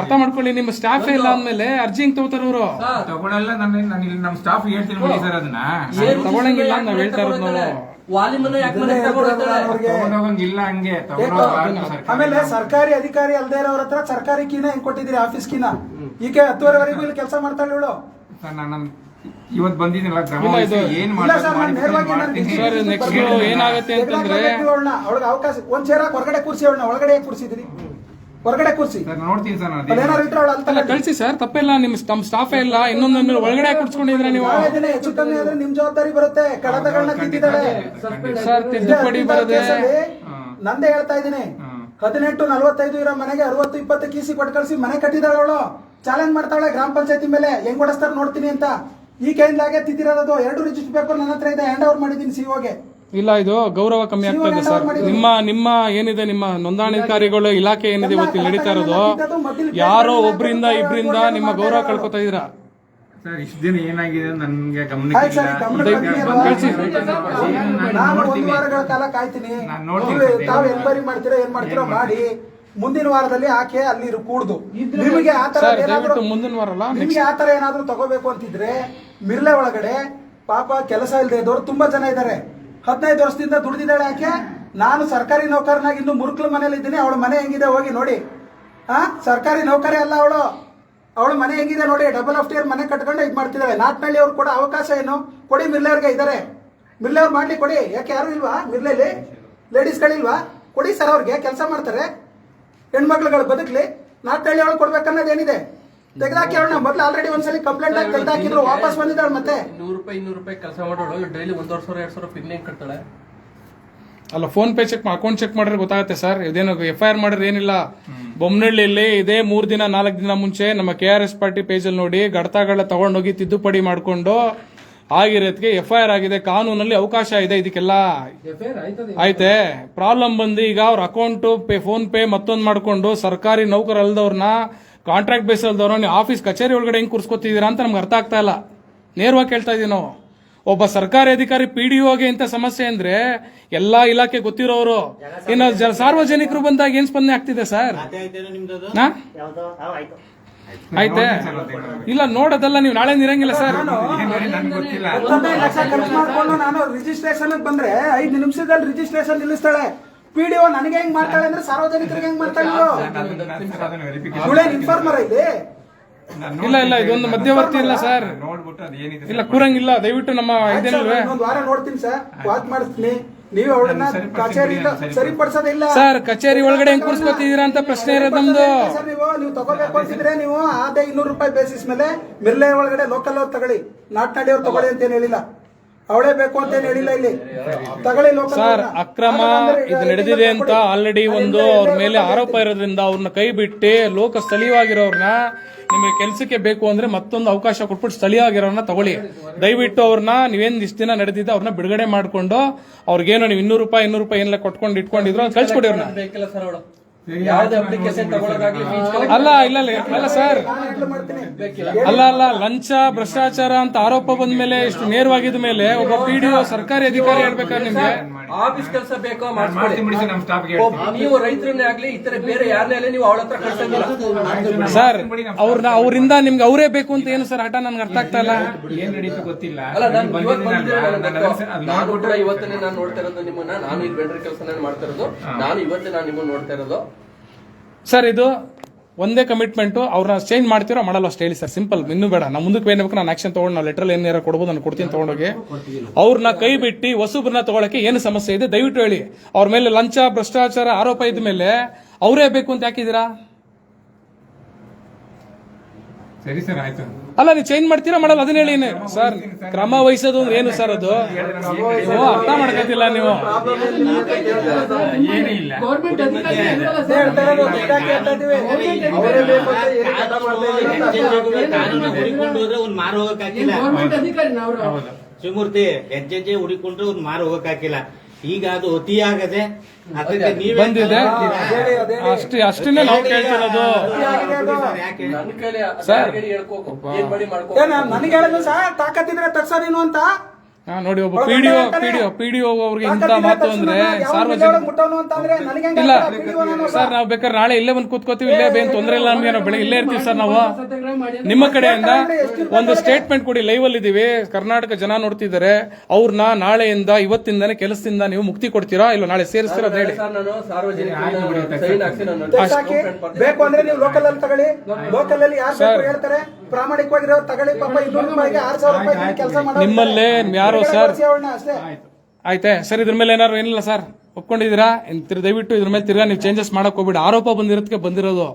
ಅರ್ಥ ಮಾಡ್ಕೊಳ್ಳಿ ನಿಮ್ಮ ಸ್ಟಾಫ್ ಇಲ್ಲ ಅಂದ್ಮೇಲೆ ಅರ್ಜಿ ಹೆಂಗ್ ತಗೋತಾರ ಅವರು ತಗೊಳಲ್ಲ ನಾನು ನಾನು ಇಲ್ಲಿ ನಮ್ಮ ಸ್ಟಾಫ್ ಹೇಳ್ತೀನಿ ಬಿಡಿ ಸರ್ ಅದನ್ನ. ತಗೊಳಂಗಿಲ್ಲ ನಾವ್ ಹೇಳ್ತಾ ಇರೋದು ನಾವು. ಆಮೇಲೆ ಸರ್ಕಾರಿ ಅಧಿಕಾರಿ ಅಲ್ದೇ ಇರೋರ ಹತ್ರ ಸರ್ಕಾರಿ ಕೀನ ಹೆಂಗ್ ಕೊಟ್ಟಿದ್ರಿ ಆಫೀಸ್ ಕೀನ? ಈಕೆ ಹತ್ತುವರೆವರೆಗೂ ಇಲ್ಲಿ ಕೆಲಸ ಮಾಡ್ತಾಳೆ ಇವಳು ನಾನು ಇವತ್ತು ಬಂದಿದ್ದೀನಲ್ಲ ಕ್ರಮ ವಹಿಸಿ ಇದು- ಏನ್ ಸರ್ ಬರ್ತೀನಿ. ಏನಾಗುತ್ತೆ ಅಂತಂದ್ರೆ- ಅವಳಿಗೆ ಅವಕಾಶ ಒಂದ್ ಚೇರ ಹೊರಗಡೆ ಕೂರಿಸಿ ಅವಳನ್ನ ಒಳಗಡೆ ಕೂರಿಸಿದ್ರಿ ಹೊರಗಡೆ ಕೂರ್ಸಿ. ಸರ್ ನೋಡ್ತೀನಿ ಸರ್ ಅಲ್ಲಿ ಕಳ್ಸಿ ಸರ್ ತಪ್ಪಿಲ್ಲ ನಿಮ್ ನಮ್ ಸ್ಟಾಫ್ ಇಲ್ಲ ಇನ್ನೊಂದೊಂದು ಒಳಗಡೆ ಕುಡ್ಸ್ಕೊಂಡಿದ್ರೆ ನೀವು ಹೆಚ್ಚು ಕಮ್ಮಿ ಆದ್ರೆ ನಿಮ್ ಜವಾಬ್ದಾರಿ ಬರುತ್ತೆ. ಕಡತಗಳನ್ನ ತಿದ್ದಿದ್ದಾಳೆ. ಸರ್ ತಿದ್ದುಪಡಿ ಬರದೆ ನಂದೇ ಹೇಳ್ತಾ ಇದ್ದೀನಿ. ಹ್ಮ್. ಹದಿನೆಂಟು ನಲವತ್ತೈದು ಇರೋ ಮನೆಗೆ ಅರವತ್ತು ಇಪ್ಪತ್ತು ಕೀಸಿ ಕೊಟ್ಟು ಕಳ್ಸಿ ಮನೆ ಕಟ್ಟಿದಾಳೆ ಅವಳು. ಚಾಲೆಂಜ್ ಮಾಡ್ತಾಳೆ ಗ್ರಾಮ ಪಂಚಾಯತಿ ಮೇಲೆ. ಹೆಂಗ್ ಓಡಿಸ್ತಾರೆ ನೋಡ್ತೀನಿ ಅಂತ. ಈ ಕೈಯಿಂದಾಗೆ ತಿದ್ದಿರೋದು ಎರಡು ರಿಜಿಸ್ಟರ್ ಪೇಪರ್ ನನ್ನ ಹತ್ರ ಇದೆ ಹ್ಯಾಂಡ್ ಓವರ್ ಮಾಡಿದ್ದೀನಿ ಸಿಒಗೆ ಇಲ್ಲ ಇದು ಗೌರವ ಕಮ್ಮಿ ಆಗ್ತಾ ಇದೆ ಸರ್. ನಿಮ್ಮ ನಿಮ್ಮ ಏನಿದೆ ನಿಮ್ಮ ನೋಂದಣಾಧಿಕಾರಿಗಳು ಇಲಾಖೆ ಏನಿದೆ ಇವತ್ತು ಇಲ್ಲಿ ನಡೀತಾ ಇರೋದು? ಯಾರೋ ಒಬ್ರಿಂದ ಇಬ್ರಿಂದ ನಿಮ್ಮ ಗೌರವ ಕಳ್ಕೊತಾ ಇದೀರಾ ಸರ್ ಇಷ್ಟು ದಿನ ಏನಾಗಿದೆ ನನ್ಗೆ ಗಮನಕ್ಕೆ ಗಮನಕ್ಕೆ ಬರ್ತೀನಿ ಅಲ್ವಾ? ಕಳ್ಸಿ. ನಾನು ಒಂದು ವಾರಗಳ ಕಾಲ ಕಾಯ್ತೀನಿ. ನಾನ್ ನೋಡ್ತೀನಿ. ನೀವು ಸರ್, ತಾವು ಏನು ಮಾಡ್ತೀರಾ ಏನ್ ಮಾಡ್ತೀರಾ? ಮಾಡಿ. ಮುಂದಿನ ವಾರದಲ್ಲಿ ಆಕೆ ಅಲ್ಲಿ ಇರು ಕೂಡ್ದು. ನಿಮಗೆ ಆತರ ಏನಾದ್ರು ಮುಂದಿನ ವಾರ ನಿಮಗೆ ನಿಮ್ಗೆ ಆತರ ಏನಾದ್ರು ತಗೋಬೇಕು ಅಂತಿದ್ರೆ ಮಿರ್ಲೆ ಒಳಗಡೆ ಪಾಪ ಕೆಲಸ ಇಲ್ಲದೆ ಇದ್ದವ್ರು ತುಂಬಾ ಜನ ಇದ್ದಾರೆ. ಹದಿನೈದು ವರ್ಷದಿಂದ ದುಡಿದಿದ್ದಾಳೆ ಆಕೆ. ನಾನು ಸರ್ಕಾರಿ ನೌಕರನಾಗಿ ಇನ್ನು ಮುರುಕ್ಲ ಮನೇಲಿ ಇದ್ದೀನಿ. ಅವಳ ಮನೆ ಹೆಂಗಿದೆ ಹೋಗಿ ನೋಡಿ. ಆ? ಸರ್ಕಾರಿ ನೌಕರಿ ಅಲ್ಲ ಅವಳು. ಅವಳ ಮನೆ ಹೆಂಗಿದೆ ನೋಡಿ. ಡಬಲ್ ಆಫ್ ಟಿಯರ್ ಮನೆ ಕಟ್ಕೊಂಡು ಇದು ಮಾಡ್ತಿದ್ದಾಳೆ. ನಾಟ್ನಳ್ಳಿ ಅವ್ರು ಕೂಡ ಅವಕಾಶ ಏನು? ಕೊಡಿ ಮಿರ್ಲೆ ಅವ್ರಿಗೆ ಇದ್ದಾರೆ ಮಿರ್ಲೆ ಅವ್ರು ಮಾಡ್ಲಿ ಕೊಡಿ. ಯಾಕೆ ಯಾರು ಇಲ್ವಾ? ಮಿರ್ಲೆಲಿ? ಲೇಡೀಸ್ಗಳಿಲ್ವಾ ಕೊಡಿ ಸರ್ ಅವ್ರಿಗೆ ಕೆಲಸ ಮಾಡ್ತಾರೆ. ಹೆಣ್ಮಕ್ಳುಗಳು ಬದುಕಲಿ ನಾ ಅವಳು ಕೊಡ್ಬೇಕನ್ನೋದು ಏನಿದೆ ತೆಗ್ದಾಕಿ ಅವಳನ್ನ ಮೊದ್ಲು ಆಲ್ರೆಡಿ ಒಂದ್ಸಲಿ ಕಂಪ್ಲೇಂಟ್ ಆಗಿ ತೆಗ್ದಾಕಿದ್ರು ವಾಪಸ್ ಬಂದಿದ್ದಾಳೆ ಮತ್ತೆ? ನೂರು ರೂಪಾಯಿ ಇನ್ನೂರು ರೂಪಾಯಿ ಕೆಲಸ ಮಾಡೋಳು ಡೈಲಿ ಒಂದೂವರೆ ಸಾವಿರ ಎರಡು ಸಾವಿರ ಪಿನ್ ಹೆಂಗೆ ಕಟ್ತಾಳೆ. ಅಲ್ಲ PhonePe check account check ಮಾಡಿದ್ರೆ ಗೊತ್ತಾಗುತ್ತೆ ಸರ್ ಇದೇನು ಎಫ್ ಐ ಆರ್ ಮಾಡಿದ್ರೆ ಏನಿಲ್ಲ. ಬೊಮ್ಮನಹಳ್ಳಿಯಲ್ಲಿ ಇದೇ ಮೂರು ದಿನ ನಾಲ್ಕು ದಿನ ಮುಂಚೆ ನಮ್ಮ ಕೆ ಆರ್ ಎಸ್ ಪಾರ್ಟಿ ಪೇಜಲ್ಲಿ ನೋಡಿ ಗಡ್ತಾಗಳ ತಗೊಂಡೋಗಿ ತಿದ್ದುಪಡಿ ಮಾಡಿಕೊಂಡು ಆಗಿರೋದಕ್ಕೆ ಎಫ್ ಐ ಆರ್ ಆಗಿದೆ ಕಾನೂನಲ್ಲಿ ಅವಕಾಶ ಇದೆ ಇದಕ್ಕೆಲ್ಲ. ಎಫ್ಐಆರ್ ಆಯ್ತದೆ. ಆಯ್ತೆ? ಪ್ರಾಬ್ಲಮ್ ಬಂದು ಈಗ ಅವ್ರ ಅಕೌಂಟ್ ಪೇ ಫೋನ್ ಪೇ ಮತ್ತೊಂದು ಮಾಡ್ಕೊಂಡು ಸರ್ಕಾರಿ ನೌಕರ ಅಲ್ದವ್ರನ್ನ ಕಾಂಟ್ರಾಕ್ಟ್ ಬೇಸ್ ಅಲ್ದವ್ರನ್ನ ನೀವು ಆಫೀಸ್ ಕಚೇರಿ ಒಳಗಡೆ ಹೆಂಗ್ ಕೂರ್ಸ್ಕೊತಿದ್ದೀರಾ ಅಂತ ನಮ್ಗೆ ಅರ್ಥ ಆಗ್ತಾ ಇಲ್ಲ. ನೇರವಾಗಿ ಕೇಳ್ತಾ ಇದೀವಿ ನಾವು. ಒಬ್ಬ ಸರ್ಕಾರಿ ಅಧಿಕಾರಿ ಪಿ ಡಿ ಒಗೆ ಇಂಥ ಸಮಸ್ಯೆ ಅಂದ್ರೆ ಎಲ್ಲಾ ಇಲಾಖೆ ಗೊತ್ತಿರೋರು. ಇನ್ನು ಜ- ಸಾರ್ವಜನಿಕರು ಬಂದಾಗ ಏನ್ ಸ್ಪಂದನೆ ಆಗ್ತಿದೆ ಸರ್? ಆಯ್ತು. ಇಲ್ಲ ನೋಡೋದಲ್ಲ ನೀವು ನಾಳೆ ಇರಂಗಿಲ್ಲ ಸರ್. ನನ್ಗೆ ಗೊತ್ತಿಲ್ಲ. ಹತ್ತೊಂದೈದು ಲಕ್ಷ ಖರ್ಚು ಮಾಡ್ಕೊಂಡು ನಾನು ರಿಜಿಸ್ಟ್ರೇಷನ್ ಬಂದ್ರೆ ಐದು ನಿಮಿಷದಲ್ಲಿ ರಿಜಿಸ್ಟ್ರೇಷನ್ ನಿಲ್ಲಿಸ್ತಾಳೆ. ಪಿಡಿಒ ಒ ನನಗೆ ಹೆಂಗ್ ಮಾಡ್ತಾಳೆ ಅಂದ್ರೆ ಸಾರ್ವಜನಿಕರಿಗೆ ಹೆಂಗ್ ಮಾಡ್ತಾಳೆ ಇನ್ಫಾರ್ಮರ್ ಇದೆ. ಇಲ್ಲ ಇಲ್ಲ ಇದೊಂದು ಮಧ್ಯವರ್ತಿ ಇಲ್ಲ ಸರ್. ನೋಡ್ಬಿಟ್ಟು ಇಲ್ಲ ಕೂರಂಗಿಲ್ಲ. ದಯವಿಟ್ಟು ನಮ್ಮ ಇದೇನಿಲ್ವೇ? ಒಂದ್ ವಾರ ನೋಡ್ತೀನಿ ಸರ್. ವಾಚ್ ಮಾಡಿಸ್ತೀನಿ. ನೀವು ಅವಳನ್ನ ಕಚೇರಿಯಿಂದ ಸರಿಪಡಿಸೋದಿಲ್ಲ. ಸರ್ ಕಚೇರಿ ಒಳಗಡೆ ಹೆಂಗ್ ಕೂರ್ಸ್ಕೊತಿದೀರಾ ಅಂತ ಪ್ರಶ್ನೆ ಇರೋದು ನಮ್ದು. ಸರ್ ನೀವು? ನೀವು ತಗೋಬೇಕು ಅಂತಿದ್ರೆ ನೀವು ಅದೇ ಇನ್ನೂರು ರೂಪಾಯಿ ಬೇಸಿಸ್ ಮೇಲೆ ಮಿರ್ಲೆ ಒಳಗಡೆ ಲೋಕಲ್ ಅವ್ರು ತಗೊಳ್ಳಿ. ನಾಟ್ನಾಡಿ ಅವ್ರು ತಗೊಳ್ಳಿ ಅಂತ ಏನ್ ಹೇಳಿಲ್ಲ. ಅವಳೇ ಬೇಕು ಅಂತ ಏನ್ ಹೇಳಿಲ್ಲ ಇಲ್ಲಿ? ತಗೊಳ್ಳಿ ಲೋಕಲ್ ಸರ್ ಅಕ್ರಮ ಇದು ನಡೆದಿದೆ ಅಂತ ಆಲ್ರೆಡಿ ಒಂದು ಅವ್ರ ಮೇಲೆ ಆರೋಪ ಇರೋದ್ರಿಂದ ಅವ್ರನ್ನ ಕೈ ಬಿಟ್ಟು ಲೋಕ ಸ್ಥಳೀಯವಾಗಿರೋರ್ನ ನಿಮಗೆ ಕೆಲಸಕ್ಕೆ ಬೇಕು ಅಂದ್ರೆ ಮತ್ತೊಂದು ಅವಕಾಶ ಕೊಟ್ಬಿಟ್ಟು ಸ್ಥಳೀಯವಾಗಿರೋರ್ನ ತಗೊಳ್ಳಿ. ದಯವಿಟ್ಟು ಅವ್ರನ್ನ ನೀವೇನ್ ಇಷ್ಟ ದಿನ ನಡೆದಿದ್ದ ಅವ್ರನ್ನ ಬಿಡುಗಡೆ ಮಾಡ್ಕೊಂಡು ಅವ್ರಿಗೇನೋ ನೀವು ಇನ್ನೂರು ರೂಪಾಯಿ ಇನ್ನೂರು ರೂಪಾಯಿ ಏನೆಲ್ಲ ಕೊಟ್ಕೊಂಡು ಇಟ್ಕೊಂಡಿದ್ರು ಕಳ್ಸಿಕೊಡಿ ಕಳ್ಸ್ಕೊಡಿ ಅವ್ರನ್ನ. ಬೇಕಿಲ್ಲ ಸರ್ ಅವಳು. ಯಾವ್ದೇ ಅಪ್ಲಿಕೇಶನ್ ತಗೊಳೋದಾಗ್ಲಿ ಅಲ್ಲ ಇಲ್ಲ ಅಲ್ಲ ಸರ್ ಮಾಡ್ತೀನಿ ಅಲ್ಲ ಅಲ್ಲ ಲಂಚ ಭ್ರಷ್ಟಾಚಾರ ಅಂತ ಆರೋಪ ಬಂದ ಮೇಲೆ ಇಷ್ಟು ನೇರವಾಗಿದ ಮೇಲೆ ಒಬ್ಬ ಪಿ ಡಿ ಸರ್ಕಾರಿ ಅಧಿಕಾರಿ ಹೇಳ್ಬೇಕಾದ್ರೆ ನಿಮ್ಗೆ? ಆಫೀಸ್ ಕೆಲಸ ಬೇಕೋ ಮಾಡ್ತೀನಿ ಬಿಡಿ ಮಾಡಿಸ್ಕೊಳ್ಳಿ ನೀವು ರೈತರನ್ನೇ ಆಗ್ಲಿ ಇತರ ಬೇರೆ ಯಾರನ್ನೇ ಆಗ್ಲಿ ನೀವು ಅವಳ ಹತ್ರ ಕಳ್ಸಂಗಿಲ್ಲ. ಸರ್ ಅವ್ರನ್ನ ಅವರಿಂದ ನಿಮ್ಗೆ ಅವರೇ ಬೇಕು ಅಂತ ಏನು ಸರ್ ಹಠ ನನ್ಗೆ ಅರ್ಥ ಆಗ್ತಾ ಇಲ್ಲ? ಏನ್ ನಡೀತು ಗೊತ್ತಿಲ್ಲ. ಅಲ್ಲ ನಾನು ನಾನು ಇವತ್ತು ನಾನು ಕೂಡ ಇವತ್ತನೇ ನಾನು ನೋಡ್ತಾ ಇರೋದು ನಿಮ್ಮನ್ನ. ನಾನು ಈ ಬೆಂಡ್ರಿ ಕೆಲಸ ಮಾಡ್ತಾ ಇರೋದು. ನಾನು ಇವತ್ತೇ ನಾನು ನಿಮ್ಮನ್ನ ನೋಡ್ತಾ ಇರೋದು. ಸರ್, ಇದು ಒಂದೇ ಕಮಿಟ್ಮೆಂಟು ಅವ್ರನ್ನ ಚೇಂಜ್ ಮಾಡ್ತೀರೋ ಮಾಡಲ್ಲ ಅಷ್ಟು ಹೇಳಿ ಸರ್. ಸಿಂಪಲ್ ಇನ್ನೂ ಬೇಡ. ನಮ್ಮ ಮುಂದಕ್ಕೆ ಏನ್ಬೇಕು ನಾನು ಆಕ್ಷನ್ ತೊಗೊಂಡು ನಾವು ಲೆಟರ್ ಏನಾರ ಕೊಡ್ಬೋದು ನಾನು ಕೊಡ್ತೀನಿ ತಗೊಂಡೋಗಿ. ಅವ್ರನ್ನ ಕೈ ಬಿಟ್ಟು ಹೊಸಬ್ರನ್ನ ತಗೊಳಕ್ಕೆ ಏನು ಸಮಸ್ಯೆ ಇದೆ? ದಯವಿಟ್ಟು ಹೇಳಿ. ಅವ್ರ ಮೇಲೆ ಲಂಚ, ಭ್ರಷ್ಟಾಚಾರ, ಆರೋಪ ಇದ್ದ ಮೇಲೆ ಅವರೇ ಬೇಕು ಅಂತ ಹಾಕಿದ್ದೀರಾ ಸರಿ ಸರ್, ಆಯ್ತು. ಅಲ್ಲ ನೀವು ಚೇಂಜ್ ಮಾಡ್ತೀರಾ? ಮಾಡಲ್ಲ ಅದನ್ನ ಹೇಳಿ ಸರ್ ಕ್ರಮ ವಹಿಸೋದು ಅಂದ್ರೆ ಏನು ಸರ್ ಅದು? ಅರ್ಥ ಮಾಡ್ಕೊತಿಲ್ಲ ನೀವು. ಶಿವಮೂರ್ತಿ ಹೆಜ್ಜೆ ಹುಡಿಕೊಂಡ್ರೆ ಒಂದ್ ಮಾರು ಹೋಗಕ್ ಹಾಕಿಲ್ಲ. ಈಗ ಅದು ಅತಿ ಆಗದೆ ಅದಕ್ಕೆ ನೀವೇ ಬಂದಿದೆ. ಅಷ್ಟೇ ಅಷ್ಟನ್ನೇ ನಾವು ಕೇಳ್ತಿರೋದು. ಯಾಕೆ? ಸರ್. ನನಗೆ ಹೇಳಿದ್ರು ಸಹ ತಾಕತ್ತಿದ್ರೆ ತಗ್ಸ ನೀನು ಅಂತ. ಹಾ, ನೋಡಿ ಒಬ್ಬ ಪಿಡಿಒ ಪಿಡಿಒ ಪಿಡಿಒ ಅವ್ರಿಗೆ ಇಂತ ಮಾತು ಅಂದ್ರೆ ಸಾರ್ವಜನಿಕ ಇಲ್ಲ. ಸರ್ ನಾವು ಬೇಕಾದ್ರೆ ನಾಳೆ ಇಲ್ಲೇ ಬಂದು ಕೂತ್ಕೋತೀವಿ ಇಲ್ಲೇ ಬೇನ್ ತೊಂದರೆ ಇಲ್ಲ ನಮ್ಗೆ ನಾವು ಬೆಳಗ್ಗೆ ಇಲ್ಲೇ ಇರ್ತೀವಿ ಸರ್ ನಾವು. ನಿಮ್ಮ ಕಡೆಯಿಂದ ಒಂದು ಸ್ಟೇಟ್ಮೆಂಟ್ ಕೊಡಿ ಲೈವ್ ಅಲ್ಲಿ ಇದೀವಿ. ಕರ್ನಾಟಕ ಜನ ನೋಡ್ತಿದ್ದಾರೆ. ಅವ್ರನ್ನ ನಾಳೆಯಿಂದ ಇವತ್ತಿಂದಾನೆ ಕೆಲಸದಿಂದ ನೀವು ಮುಕ್ತಿ ಕೊಡ್ತೀರಾ ಇಲ್ಲ ನಾಳೆ ಸೇರಿಸ್ತೀರಾ ಅಂತ ಹೇಳಿ. ಬೇಕು ಅಂದ್ರೆ ನೀವು ಲೋಕಲ್ ಅಲ್ಲಿ ತಗೊಳ್ಳಿ. ಲೋಕಲ್ ಅಲ್ಲಿ ಯಾರು ಹೇಳ್ತಾರೆ. ಪ್ರಾಮಾಣಿಕವಾಗಿರೋ ತಗೊಳ್ಳಿ ಪಾಪ ಇನ್ನೂರು ರೂಪಾಯಿಗೆ ಆರ್ ಸಾವಿರ ರೂಪಾಯಿ ಕೆಲಸ ಮಾಡೋ ನಿಮ್ಮಲ್ಲೇ ಯಾರೋ ಸರ್? ಆಯ್ತು. ಆಯ್ತೆ? ಸರ್ ಇದ್ರ ಮೇಲೆ ಏನಾರು ಏನಿಲ್ಲ ಸರ್. ಒಪ್ಕೊಂಡಿದ್ದೀರಾ? ದಯವಿಟ್ಟು ಇದ್ರ ಮೇಲೆ ತಿರ್ಗಾ ನೀವು ಚೇಂಜಸ್ ಮಾಡಕ್ ಹೋಗ್ಬಿಡಿ. ಆರೋಪ ಬಂದಿರೋದಕ್ಕೆ ಬಂದಿರೋದು.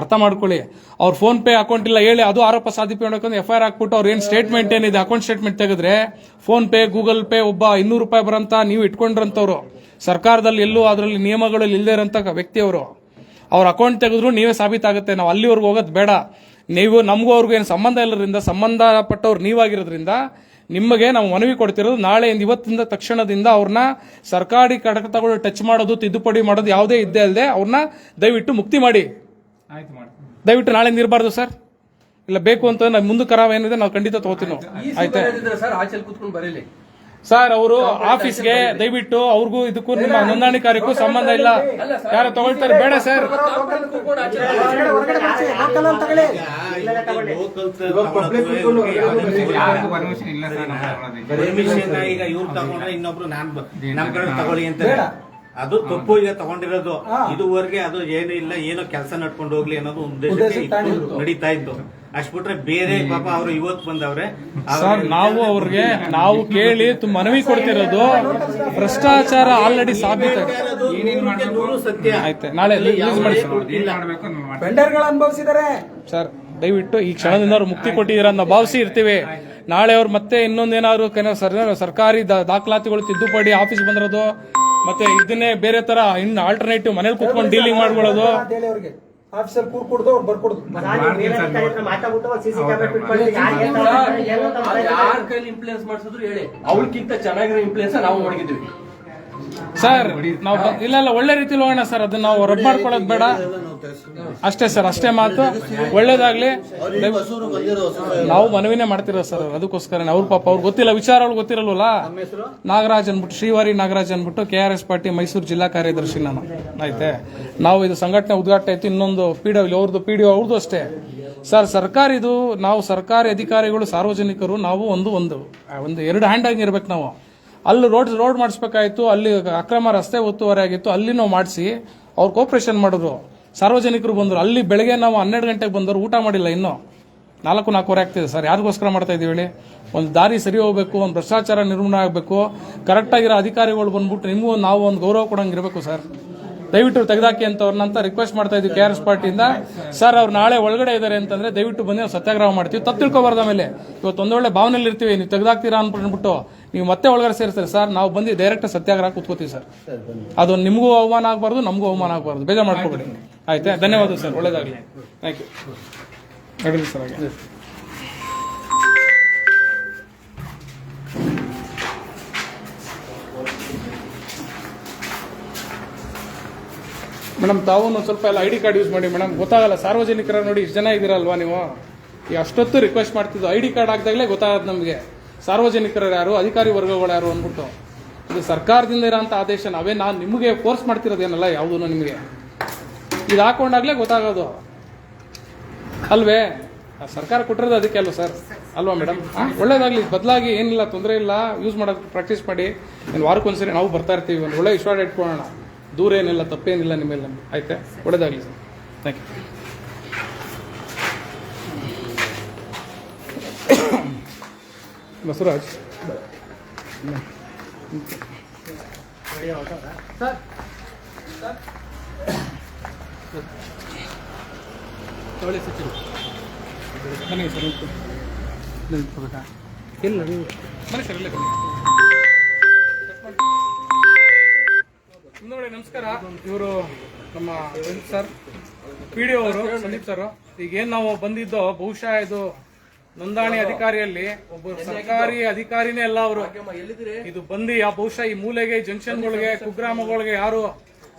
ಅರ್ಥ ಮಾಡ್ಕೊಳ್ಳಿ. ಅವ್ರ ಫೋನ್ ಪೇ ಅಕೌಂಟ್ ಇಲ್ಲ ಹೇಳಿ ಅದು ಆರೋಪ ಸಾಧಿಪಿ ಮಾಡಬೇಕಂದ್ರೆ ಎಫ್ ಐ ಆರ್ ಹಾಕ್ಬಿಟ್ಟು ಅವ್ರ ಏನ್ ಸ್ಟೇಟ್ಮೆಂಟ್ ಏನಿದೆ ಅಕೌಂಟ್ ಸ್ಟೇಟ್ಮೆಂಟ್ ತೆಗೆದ್ರೆ ಫೋನ್ ಪೇ ಗೂಗಲ್ ಪೇ ಒಬ್ಬ ಇನ್ನೂರು ರೂಪಾಯಿ ಬರಂತ ನೀವು ಇಟ್ಕೊಂಡ್ರಂತವ್ರು ಸರ್ಕಾರದಲ್ಲಿ ಎಲ್ಲೂ ಅದರಲ್ಲಿ ನಿಯಮಗಳಲ್ಲಿ ಇಲ್ಲದೆ ಇರೋಂಥ ವ್ಯಕ್ತಿಯವರು. ಅವ್ರ ಅಕೌಂಟ್ ತೆಗೆದ್ರು ನೀವೇ ಸಾಬೀತಾಗುತ್ತೆ. ನಾವು ಅಲ್ಲಿವರೆಗೂ ಹೋಗೋದು ಬೇಡ. ನೀವು ನಮಗೂ ಅವ್ರಿಗೂ ಏನು ಸಂಬಂಧ ಇಲ್ಲದ್ರಿಂದ ಸಂಬಂಧಪಟ್ಟವ್ರು ನೀವಾಗಿರೋದ್ರಿಂದ ನಿಮಗೆ ನಾವು ಮನವಿ ಕೊಡ್ತಿರೋದು ನಾಳೆಯಿಂದ ಇವತ್ತಿಂದ ತಕ್ಷಣದಿಂದ ಅವ್ರನ್ನ ಸರ್ಕಾರಿ ಕಡತಗಳು ಟಚ್ ಮಾಡೋದು ತಿದ್ದುಪಡಿ ಮಾಡೋದು ಯಾವುದೇ ಇದ್ದೇ ಅಲ್ಲದೆ ಅವ್ರನ್ನ ದಯವಿಟ್ಟು ಮುಕ್ತಿ ಮಾಡಿ. ಆಯ್ತು ಮಾಡ್ತೀನಿ ದಯವಿಟ್ಟು ನಾಳೆಯಿಂದ ಇರಬಾರ್ದು ಸರ್. ಇಲ್ಲ ಬೇಕು ಅಂತ ನಾವು ಮುಂದೆ ಕರಾವ ಏನಿದೆ ನಾವು ಖಂಡಿತ ತಗೋತೀವಿ ನಾವು. ಆಯ್ತಾ? ಸರ್ ಅವರು ಆಫೀಸ್ಗೆ ದಯವಿಟ್ಟು ಅವ್ರಿಗೂ ಇದಕ್ಕೂ ನಿಮ್ಮ ನೋಂದಣಿ ಕಾರ್ಯಕ್ಕೂ ಸಂಬಂಧ ಇಲ್ಲ ಯಾರು ತಗೊಳ್ತಾರೆ ಬೇಡ ಸರ್ ಪರ್ಮಿಷನ್. ಈಗ ಇವ್ರು ತಗೊಂಡ್ರೆ ಇನ್ನೊಬ್ರು ನಾನ್ ನಮ್ ಕಡೆ ತಗೊಳ್ಳಿ ಅಂತ ಬೇಡ. ಅದು ತಪ್ಪು ಈಗ ತಗೊಂಡಿರೋದು ಇದುವರೆಗೆ ಅದು ಏನು ಇಲ್ಲ ಏನೋ ಕೆಲಸ ನಡ್ಕೊಂಡು ಹೋಗ್ಲಿ ಅನ್ನೋದು ಒಂದು ನಡೀತಾ ಇತ್ತು ಅಷ್ಟ್ ಬಿಟ್ರೆ ಬೇರೆ ಪಾಪ ಅವರು ಇವತ್ತು ಬಂದವ್ರೆ. ಸರ್ ನಾವು ಅವ್ರಿಗೆ ನಾವು ಕೇಳಿ ತುಂಬ ಮನವಿ ಕೊಡ್ತಿರೋದು ಭ್ರಷ್ಟಾಚಾರ ಆಲ್ರೆಡಿ ಸಾಬೀತಾಗಿದೆ. ಏನೇನ್ ಮಾಡ್ಬೇಕು? ನೂರು ಸತ್ಯ. ಆಯ್ತೆ ನಾಳೆ ರಿಲೀಸ್ ಮಾಡಿ ಸರ್. ವೆಂಡರ್ಗಳು ಅನುಭವಿಸಿದ್ದಾರೆ ಸರ್ ದಯವಿಟ್ಟು ಈ ಕ್ಷಣದಿಂದ ಅವ್ರು ಮುಕ್ತಿ ಕೊಟ್ಟಿದ್ದೀರ ಅನ್ನೋ ಭಾವಿಸಿ ಇರ್ತೀವಿ. ನಾಳೆ ಅವ್ರು ಮತ್ತೆ ಇನ್ನೊಂದೇನಾದ್ರು ಏನೋ ಸರ್ ಸರ್ಕಾರಿ ದಾ- ದಾಖಲಾತಿಗಳು ತಿದ್ದುಪಡಿ ಆಫೀಸ್ ಬಂದಿರೋದು ಮತ್ತೆ ಇದನ್ನೇ ಬೇರೆ ತರ ಇನ್ನು ಆಲ್ಟರ್ನೇಟಿವ್ ಮನೇಲಿ ಕುತ್ಕೊಂಡು ಡೀಲಿಂಗ್ ಮಾಡ್ಕೊಳ್ಳೋದು. ಅಂತ ಹೇಳಿ ಅವ್ರಿಗೆ. ಆಫೀಸಲ್ಲಿ ಕೂರ್ ಕೊಡ್ದು ಅವ್ರು ಬರ್ಕೊಡ್ದು. ಯಾರ ಕೈಲಿ ಇಂಪ್ಲೂಯೆನ್ಸ್ ಮಾಡಿಸಿದ್ರು ಹೇಳಿ. ಅವಳಕ್ಕಿಂತ ಚೆನ್ನಾಗಿರೋ ಇಂಪ್ಲೂಯೆನ್ಸ್ ನಾವು ಮಾಡಿದ್ವಿ ಸರ್, ನಾವು ಇಲ್ಲ ಇಲ್ಲ, ಒಳ್ಳೆ ರೀತಿಲಿ ಹೋಗೋಣ ಸರ್, ಅದನ್ನ ನಾವು ರಬ್ ಮಾಡ್ಕೊಳ್ಳೋದು ಬೇಡ. ಅಷ್ಟೇ ಸರ್, ಅಷ್ಟೇ ಮಾತು. ಒಳ್ಳೇದಾಗ್ಲಿ. ನಾವು ಮನವಿನೇ ಮಾಡ್ತಿರೋ ಸರ್ ಅದಕ್ಕೋಸ್ಕರ ಅವ್ರ ಪಾಪ, ಅವ್ರು ಗೊತ್ತಿಲ್ಲ, ವಿಚಾರ ಗೊತ್ತಿರಲ್ಲ ಗೊತ್ತಿರಲ್ವಲ್ಲ? ನಾಗರಾಜ್ ಅನ್ಬಿಟ್ಟು ಶ್ರೀವಾರಿ ನಾಗರಾಜ್ ಅನ್ಬಿಟ್ಟು K R S party Mysuru ಜಿಲ್ಲಾ ಕಾರ್ಯದರ್ಶಿ ನಾನು. ಆಯ್ತೆ? ನಾವು ಇದು ಸಂಘಟನೆ ಉದ್ಘಾಟನೆ ಆಯ್ತು, ಇನ್ನೊಂದು ಪಿ ಡಬ್ಲ್ಯೂ ಅವ್ರದ್ದು ಪಿ ಡಿ ಅವ್ರದ್ದು ಅಷ್ಟೇ. ಸರ್ ಸರ್ಕಾರ ಇದು ನಾವು ಸರ್ಕಾರಿ ಅಧಿಕಾರಿಗಳು, ಸಾರ್ವಜನಿಕರು, ನಾವು ಒಂದು ಒಂದು ಒಂದು ಎರಡು ಹ್ಯಾಂಡ್ ಆಗಿ ಇರ್ಬೇಕು ನಾವು. ಅಲ್ಲಿ ರೋಡ್ ರೋಡ್ ಮಾಡಿಸ್ಬೇಕಾಯ್ತು, ಅಲ್ಲಿ ಅಕ್ರಮ ರಸ್ತೆ ಒತ್ತುವರಿ ಆಗಿತ್ತು, ಅಲ್ಲಿ ನಾವು ಮಾಡಿಸಿ, ಅವ್ರು ಕೋಪ್ರೇಷನ್ ಮಾಡಿದ್ರು. ಸಾರ್ವಜನಿಕರು ಬಂದರು. ಅಲ್ಲಿ ಬೆಳಗ್ಗೆ ನಾವು ಹನ್ನೆರಡು ಗಂಟೆಗೆ ಬಂದವರು ಊಟ ಮಾಡಿಲ್ಲ ಇನ್ನೂ. ನಾಲ್ಕು, ನಾಲ್ಕೂವರೆ ಆಗ್ತಿದೆ ಸರ್. ಯಾರಿಗೋಸ್ಕರ ಮಾಡ್ತಾ ಇದೀವಿ ಹೇಳಿ? ಒಂದು ದಾರಿ ಸರಿ ಹೋಗಬೇಕು, ಒಂದು ಭ್ರಷ್ಟಾಚಾರ ನಿರ್ಮೂಲನೆ ಆಗಬೇಕು. ಕರೆಕ್ಟಾಗಿರೋ ಅಧಿಕಾರಿಗಳು ಬಂದ್ಬಿಟ್ಟು ನಿಮಗೂ ನಾವು ಒಂದು ಗೌರವ ಕೊಡೋಂಗಿರಬೇಕು ಸರ್. ದಯವಿಟ್ಟು ತೆಗೆದಾಕಿ ಅಂತ ಅವ್ರನ್ನಂತ ರಿಕ್ವೆಸ್ಟ್ ಮಾಡ್ತಾ ಇದ್ವಿ ಕೆ ಆರ್ ಎಸ್ ಪಾರ್ಟಿಯಿಂದ. ಸರ್ ಅವ್ರು ನಾಳೆ ಒಳಗಡೆ ಇದ್ದಾರೆ ಅಂತಂದ್ರೆ ದಯವಿಟ್ಟು ಬಂದು ನಾವು ಸತ್ಯಾಗ್ರಹ ಮಾಡ್ತೀವಿ. ತತ್ ತಿಳ್ಕೊಬಾರ್ದ ಮೇಲೆ ಇವತ್ತು ಒಂದೊಳ್ಳೆ ಭಾವನೆಯಲ್ಲಿ ಇರ್ತೀವಿ, ನೀವು ತೆಗೆದಾಕ್ತೀರಾ ಅನ್ಬಿಟ್ಟು ನೀವು ಮತ್ತೆ ಒಳಗಡೆ ಸೇರಿಸ್ತಾರೆ? ಸರ್ ನಾವು ಬಂದು ಡೈರೆಕ್ಟ್ ಸತ್ಯಾಗ್ರಹ ಕೂತ್ಕೋತೀವಿ ಸರ್ ಅದು ನಿಮಗೂ ಅವಮಾನ ಆಗಬಾರ್ದು, ನಮಗೂ ಅವಮಾನ ಆಗಬಾರ್ದು. ಬೇಜಾರು ಮಾಡ್ಕೊಬೇಡಿ. ಆಯ್ತಾ? ಧನ್ಯವಾದ ಸರ್ ಒಳ್ಳೇದಾಗಲಿ. ಥ್ಯಾಂಕ್ ಯು ಸರ್ ಹಾಗೆ ಮೇಡಮ್ ತಾವು ಸ್ವಲ್ಪ ಎಲ್ಲ ಐ ಡಿ ಕಾರ್ಡ್ ಯೂಸ್ ಮಾಡಿ ಮೇಡಮ್. ಗೊತ್ತಾಗಲ್ಲ, ಸಾರ್ವಜನಿಕರ ನೋಡಿ ಇಷ್ಟು ಜನ ಇದ್ದೀರಲ್ವಾ ನೀವು? ಈ ಅಷ್ಟೊತ್ತು ರಿಕ್ವೆಸ್ಟ್ ಮಾಡ್ತಿದ್ದು ಐ ಡಿ ಕಾರ್ಡ್ ಹಾಕ್ದಾಗಲೇ ಗೊತ್ತಾಗದ್ ನಮಗೆ. ಸಾರ್ವಜನಿಕರ ಯಾರು, ಅಧಿಕಾರಿ ವರ್ಗಗಳು ಯಾರು ಅಂದ್ಬಿಟ್ಟು. ಇದು ಸರ್ಕಾರದಿಂದ ಇರೋಂಥ ಆದೇಶ, ನಾವೇ ನಾನು ನಿಮಗೆ ಫೋರ್ಸ್ ಮಾಡ್ತಿರೋದೇನಲ್ಲ ಯಾವುದೂ ನಿಮಗೆ. ಇದು ಹಾಕೊಂಡಾಗಲೇ ಗೊತ್ತಾಗೋದು. ಅಲ್ವೇ? ಸರ್ಕಾರ ಕೊಟ್ಟಿರೋದು ಅದಕ್ಕೆ ಅಲ್ವ ಸರ್? ಅಲ್ವಾ ಮೇಡಮ್? ಒಳ್ಳೇದಾಗಲಿ ಬದಲಾಗಿ ಏನಿಲ್ಲ, ತೊಂದರೆ ಇಲ್ಲ ಯೂಸ್ ಮಾಡೋದು ಪ್ರಾಕ್ಟೀಸ್ ಮಾಡಿ. ವಾರಕ್ಕೊಂದ್ಸರಿ ನಾವು ಬರ್ತಾ ಇರ್ತೀವಿ, ಒಂದು ಒಳ್ಳೆ ವಿಶ್ವಾಸ ಇಟ್ಕೊಳ್ಳೋಣ. ದೂರ ಏನಿಲ್ಲ, ತಪ್ಪೇನಿಲ್ಲ ನಿಮ್ಮ ಮೇಲೆ ನಮಗೆ ಆಯ್ತಾ? ಸರ್. Thank you Basavaraj. ತಗೊಳ್ಳಿ ಸಚಿವ ಸರ್ ಇಲ್ಲ ಮನೆ ಸರ್, ಇಲ್ಲ ನಮಸ್ಕಾರ. ಇವರು ನಮ್ಮ ಸರ್, ಪಿ ಡಿ ಅವರು, ಸಂದೀಪ್ ಸರ್. ಈಗ ಏನ್ ನಾವು ಬಂದಿದ್ದೋ, ಬಹುಶಃ ಇದು ನೋಂದಣಿ ಅಧಿಕಾರಿಯಲ್ಲಿ ಒಬ್ಬ ಸರ್ಕಾರಿ ಅಧಿಕಾರಿನೇ ಅಲ್ಲ ಅವರು. ಇದು ಬಂದಿ ಆ ಬಹುಶಃ ಈ ಮೂಲೆಗೆ ಜಂಕ್ಷನ್ಗಳಿಗೆ ಕುಗ್ರಾಮಗಳಿಗೆ ಯಾರು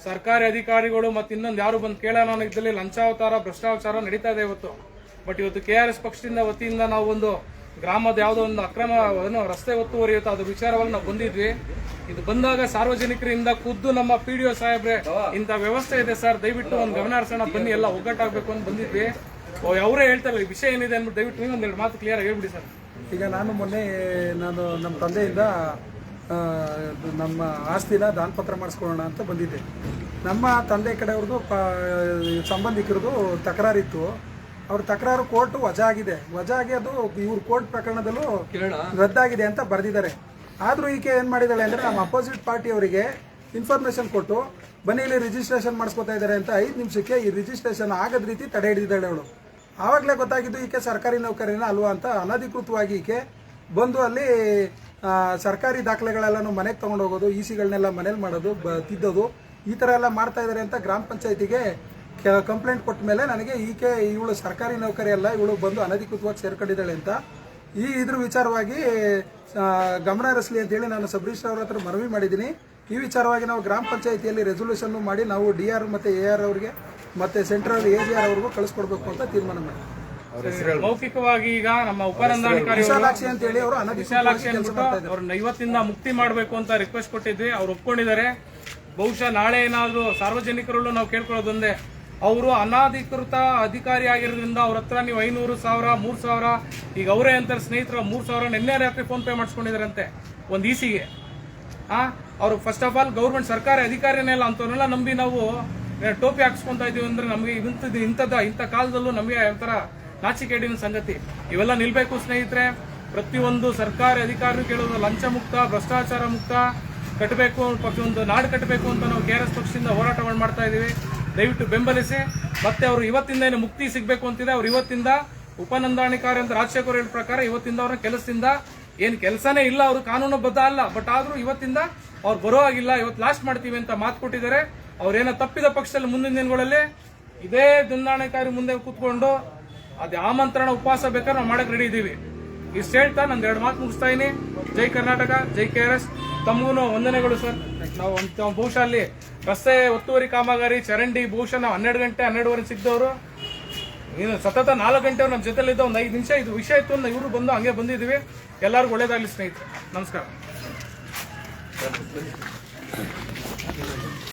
ಸರ್ಕಾರಿ ಅಧಿಕಾರಿಗಳು ಮತ್ತೆ ಇನ್ನೊಂದು ಯಾರು ಬಂದು ಕೇಳೋಣ ಇದ್ರಲ್ಲಿ ಲಂಚಾವತಾರ, ಭ್ರಷ್ಟಾಚಾರ ನಡೀತಾ ಇದೆ ಇವತ್ತು. ಬಟ್ ಇವತ್ತು ಕೆ ಎಸ್ ಪಕ್ಷದಿಂದ ವತಿಯಿಂದ ನಾವು ಒಂದು ಗ್ರಾಮದ ಯಾವುದೋ ಒಂದು ಅಕ್ರಮ ಏನು ರಸ್ತೆ ಒತ್ತುವರಿ ಇತ್ತು ಅದ್ರ ವಿಚಾರವಾಗಿ ನಾವು ಬಂದಿದ್ವಿ. ಇದು ಬಂದಾಗ ಸಾರ್ವಜನಿಕರಿಂದ ಖುದ್ದು ನಮ್ಮ ಪಿ ಡಿ ಒ ಸಾಹೇಬ್ರೆ, ಇಂಥ ವ್ಯವಸ್ಥೆ ಇದೆ ಸರ್. ದಯವಿಟ್ಟು ಒಂದು ಗಮನ ಹರಿಸೋಣ ಬನ್ನಿ, ಎಲ್ಲ ಒಗ್ಗಟ್ಟಾಗಬೇಕು ಅಂತ ಬಂದಿದ್ವಿ. ಅವರೇ ಹೇಳ್ತಾರೆ ಈ ವಿಷಯ ಏನಿದೆ ಅಂದ್ಬಿಟ್ಟು ದಯವಿಟ್ಟು ನೀವು ಒಂದೆರಡು ಮಾತು ಕ್ಲಿಯರ್ ಹೇಳ್ಬಿಡಿ ಸರ್. ಈಗ ನಾನು ಮೊನ್ನೆ, ನಾನು ನಮ್ಮ ತಂದೆಯಿಂದ ನಮ್ಮ ಆಸ್ತಿನ ದಾನಪತ್ರ ಮಾಡಿಸ್ಕೊಳ್ಳೋಣ ಅಂತ ಬಂದಿದ್ದೆ. ನಮ್ಮ ತಂದೆ ಕಡೆಯವ್ರದ್ದು ಸಂಬಂಧಿಕರದು ತಕರಾರಿತ್ತು. ಅವ್ರ ತಕರಾರು ಕೋರ್ಟ್ ವಜಾ ಆಗಿದೆ. ವಜಾ ಆಗಿ ಅದು ಇವ್ರ ಕೋರ್ಟ್ ಪ್ರಕರಣದಲ್ಲೂ ರದ್ದಾಗಿದೆ ಅಂತ ಬರೆದಿದ್ದಾರೆ. ಆದರೂ ಈಕೆ ಏನು ಮಾಡಿದ್ದಾಳೆ ಅಂದರೆ ನಮ್ಮ ಅಪೋಸಿಟ್ ಪಾರ್ಟಿಯವರಿಗೆ ಇನ್ಫಾರ್ಮೇಷನ್ ಕೊಟ್ಟು ಬನ್ನಿ ಇಲ್ಲಿ ರಿಜಿಸ್ಟ್ರೇಷನ್ ಮಾಡಿಸ್ಕೊತಾ ಇದ್ದಾರೆ ಅಂತ ಐದು ನಿಮಿಷಕ್ಕೆ ಈ ರಿಜಿಸ್ಟ್ರೇಷನ್ ಆಗದ ರೀತಿ ತಡೆ ಹಿಡಿದಿದ್ದಾಳೆ ಅವಳು. ಆವಾಗಲೇ ಗೊತ್ತಾಗಿದ್ದು ಈಕೆ ಸರ್ಕಾರಿ ನೌಕರಿನ ಅಲ್ವಾ ಅಂತ ಅನಧಿಕೃತವಾಗಿ ಈಕೆ ಬಂದು ಅಲ್ಲಿ ಸರ್ಕಾರಿ ದಾಖಲೆಗಳೆಲ್ಲನೂ ಮನೆಗೆ ತೊಗೊಂಡು ಹೋಗೋದು ಇ ಸಿಗಳನ್ನೆಲ್ಲ ಮನೇಲಿ ಮಾಡೋದು ಬ ತಿದ್ದೋದು ಈ ಥರ ಎಲ್ಲ ಮಾಡ್ತಾ ಇದ್ದಾರೆ ಅಂತ ಗ್ರಾಮ ಪಂಚಾಯತಿಗೆ ಕಂಪ್ಲೇಂಟ್ ಕೊಟ್ಟ ಮೇಲೆ ನನಗೆ ಈಕೆ ಇವಳು ಸರ್ಕಾರಿ ನೌಕರಿ ಅಲ್ಲ ಇವಳು ಬಂದು ಅನಧಿಕೃತವಾಗಿ ಸೇರ್ಕೊಂಡಿದ್ದಾಳೆ ಅಂತ ಈ ಇದ್ರ ವಿಚಾರವಾಗಿ ಗಮನ ಹರಿಸಲಿ ಅಂತೇಳಿ ನಾನು ಸಬ್ ರಿಜಿಸ್ಟ್ರಾರ್ ಅವ್ರ ಹತ್ರ ಮನವಿ ಮಾಡಿದ್ದೀನಿ. ಈ ವಿಚಾರವಾಗಿ ನಾವು ಗ್ರಾಮ ಪಂಚಾಯತಿಯಲ್ಲಿ ರೆಸೊಲ್ಯೂಷನ್ ಮಾಡಿ ನಾವು ಡಿ ಆರ್ ಮತ್ತು ಎ ಆರ್ ಅವ್ರಿಗೆ ಮತ್ತೆ ಸೆಂಟ್ರಲ್ ಎ ಜಿ ಆರ್ ಅವ್ರಿಗೂ ಕಳಿಸ್ಕೊಡ್ಬೇಕು ಅಂತ ತೀರ್ಮಾನ ಮಾಡಿದ್ವಿ. ಮೌಖಿಕವಾಗಿ ಈಗ ನಮ್ಮ ಉಪನಂದಾಧಿಕಾರಿ ವಿಶಾಲಾಕ್ಷಿ ಅಂದ್ಬಿಟ್ಟು ಅವ್ರನ್ನ ಇವತ್ತಿಂದ ಮುಕ್ತಿ ಮಾಡಬೇಕು ಅಂತ ರಿಕ್ವೆಸ್ಟ್ ಕೊಟ್ಟಿದ್ವಿ. ಅವ್ರು ಒಪ್ಕೊಂಡಿದ್ದಾರೆ. ಬಹುಶಃ ನಾಳೆ ಏನಾದ್ರು ಸಾರ್ವಜನಿಕರಲ್ಲೂ ನಾವು ಕೇಳ್ಕೊಳ್ಳೋದೊಂದೇ ಅವರು ಅನಾಧಿಕೃತ ಅಧಿಕಾರಿ ಆಗಿರೋದ್ರಿಂದ ಅವ್ರ ಹತ್ರ ನೀವು ಐನೂರು ಸಾವಿರ, ಮೂರು ಸಾವಿರ, ಈಗ ಅವರೇ ಅಂತಾರೆ ಸ್ನೇಹಿತರ, ಮೂರು ಸಾವಿರ ನಿನ್ನೆ ರಾತ್ರಿ ಫೋನ್ ಪೇ ಮಾಡಿಸ್ಕೊಂಡಿದಾರಂತೆ ಒಂದು ಇಸಿಗೆ ಆ, ಅವರು ಫಸ್ಟ್ ಆಫ್ ಆಲ್ ಗೌರ್ಮೆಂಟ್ ಸರ್ಕಾರಿ ಅಧಿಕಾರಿನೇ ಇಲ್ಲ ಅಂತವ್ರನ್ನೆಲ್ಲ ನಂಬಿ ನಾವು ಟೋಪಿ ಹಾಕ್ಸ್ಕೊತಾ ಇದ್ದೀವಿ ಅಂದ್ರೆ ನಮಗೆ ಇಂಥದ್ದು ಇಂಥದ್ದು, ಇಂಥ ಕಾಲದಲ್ಲೂ ನಮಗೆ ಒಂಥರ ನಾಚಿಕೇಡಿನ ಸಂಗತಿ. ಇವೆಲ್ಲ ನಿಲ್ಲಬೇಕು ಸ್ನೇಹಿತರೆ. ಪ್ರತಿಯೊಂದು ಸರ್ಕಾರಿ ಅಧಿಕಾರಿ ಕೇಳೋದು ಲಂಚ ಮುಕ್ತ, ಭ್ರಷ್ಟಾಚಾರ ಮುಕ್ತ, ಕಟ್ಟಬೇಕು ಪ್ರತಿಯೊಂದು ನಾಡು ಕಟ್ಟಬೇಕು ಅಂತ ನಾವು ಕೆ ಆರ್ ಎಸ್ ಪಕ್ಷದಿಂದ ಹೋರಾಟಗಳು ಮಾಡ್ತಾ ಇದೀವಿ. ದಯವಿಟ್ಟು ಬೆಂಬಲಿಸಿ. ಮತ್ತೆ ಅವರು ಇವತ್ತಿಂದ ಏನು ಮುಕ್ತಿ ಸಿಗಬೇಕು ಅಂತಿದೆ, ಅವ್ರು ಇವತ್ತಿಂದ ಉಪನಂದಾಣಿಕಾರಿ ಅಂತ ರಾಜಶೇಖರ್ ಹೇಳಿದ ಪ್ರಕಾರ ಇವತ್ತಿಂದ ಅವ್ರನ್ನ ಕೆಲಸದಿಂದ ಏನು ಕೆಲಸನೇ ಇಲ್ಲ, ಅವರು ಕಾನೂನು ಬದ್ಧ ಅಲ್ಲ ಬಟ್ ಆದರೂ ಇವತ್ತಿಂದ ಅವ್ರು ಬರೋ ಆಗಿಲ್ಲ ಇವತ್ತು ಲಾಸ್ಟ್ ಮಾಡ್ತೀವಿ ಅಂತ ಮಾತು ಕೊಟ್ಟಿದ್ದಾರೆ. ಅವ್ರೇನೋ ತಪ್ಪಿದ ಪಕ್ಷದಲ್ಲಿ ಮುಂದಿನ ದಿನಗಳಲ್ಲಿ ಇದೇ ದುಂದಾಣಿಕಾರಿ ಮುಂದೆ ಕೂತ್ಕೊಂಡು ಅದೇ ಆಮಂತ್ರಣ ಉಪವಾಸ ಬೇಕಾದ್ರೆ ನಾವು ಮಾಡಕ್ಕೆ ರೆಡಿ ಇದ್ದೀವಿ ಇಷ್ಟು ಹೇಳ್ತಾ ನಂದು ಎರಡು ಮಾತು ಮುಗಿಸ್ತಾ ಇದೀನಿ. Jai Karnataka, Jai K R S. ವಂದನೆಗಳು ಸರ್. ನಾವು ಒಂದು ಬಹುಶಃ ಅಲ್ಲಿ ರಸ್ತೆ ಒತ್ತುವರಿ ಕಾಮಗಾರಿ ಚರಂಡಿ ಬಹುಶಃ ನಾವು ಹನ್ನೆರಡು ಗಂಟೆ ಹನ್ನೆರಡುವರೆ ಸಿಗ್ದವರು ಇನ್ನು ಸತತ ನಾಲ್ಕು ಗಂಟೆ ನಮ್ಮ ಜೊತೆಲಿದ್ದ ಒಂದು ಐದು ನಿಮಿಷ ಇದು ವಿಷಯ ಇತ್ತು ಅಂದ್ರೆ ಇವರು ಬಂದು ಹಂಗೆ ಬಂದಿದ್ದೀವಿ ಎಲ್ಲರಿಗೂ ಒಳ್ಳೇದಾಗಲಿ ಸ್ನೇಹಿತರೆ. ನಮಸ್ಕಾರ.